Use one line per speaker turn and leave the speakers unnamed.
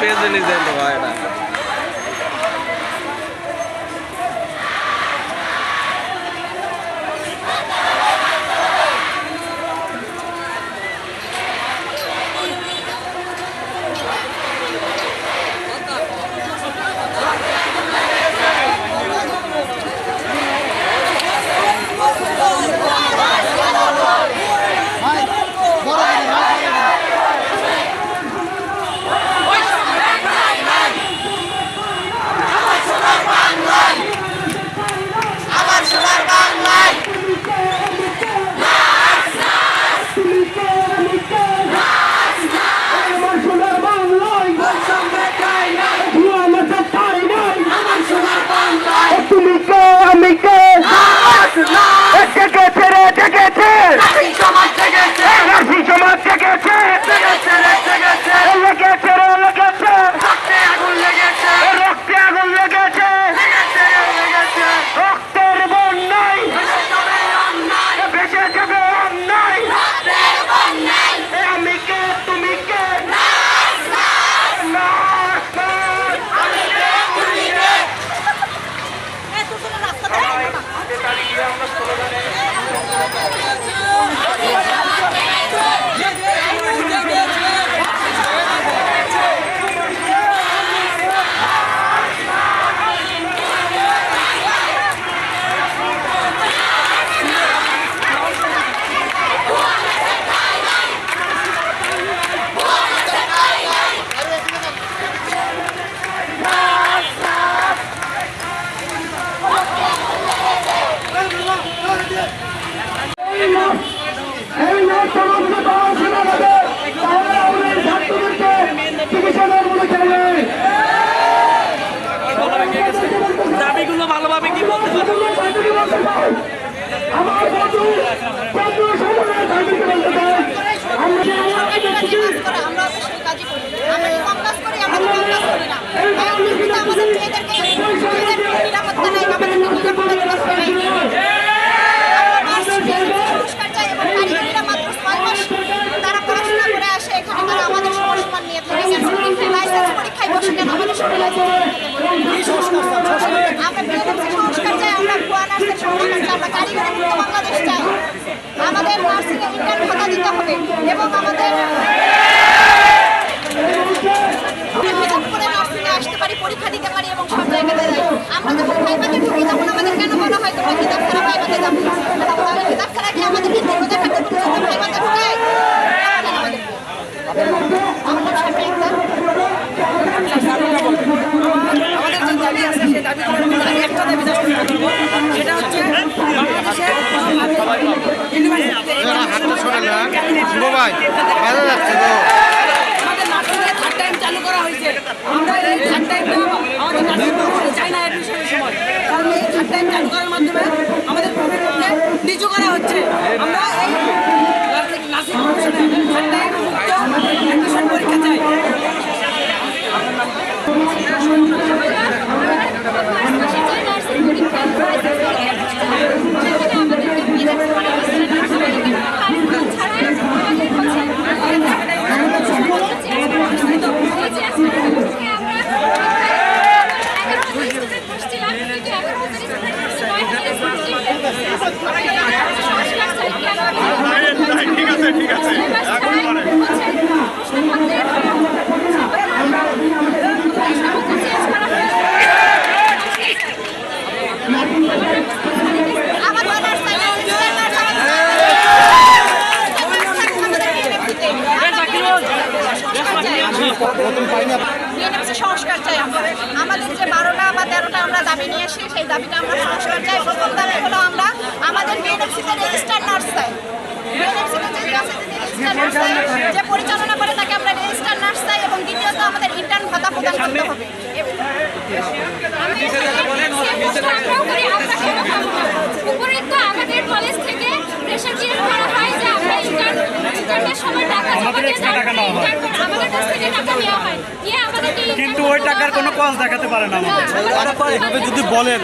পেজে নিয়ে যাইতে ভাই এটা
চিকিৎসা চাই।
আমাদের নার্সিং ইন্টার ভাতা দিতে হবে এবং
নয় বাজার যাচ্ছে তো। চালু করা হয়েছে আমরা এই থার্ড টাইমটা আমাদের কাছে টাইম চালু করার মাধ্যমে আমাদের প্রফিট নিচু করা হচ্ছে। আমরা এই
ঠিক আছে ঠিক আছে
এখন পরে আমাদের যে বারোটা বা তেরোটা আমরা দাবি নিয়ে আসি সেই দাবিটা সংস্কার চাই আমরা যে পরিচালনা করে তাকে আমরা দ্বিতীয়ত আমাদের ইন্টার্ন ভাতা প্রদান
কলেজ থেকে প্রেশার এক্সট্রা টাকা নেওয়া হয়।
কিন্তু ওই টাকার কোনো কস দেখাতে পারে না
আচ্ছা, যদি বলেন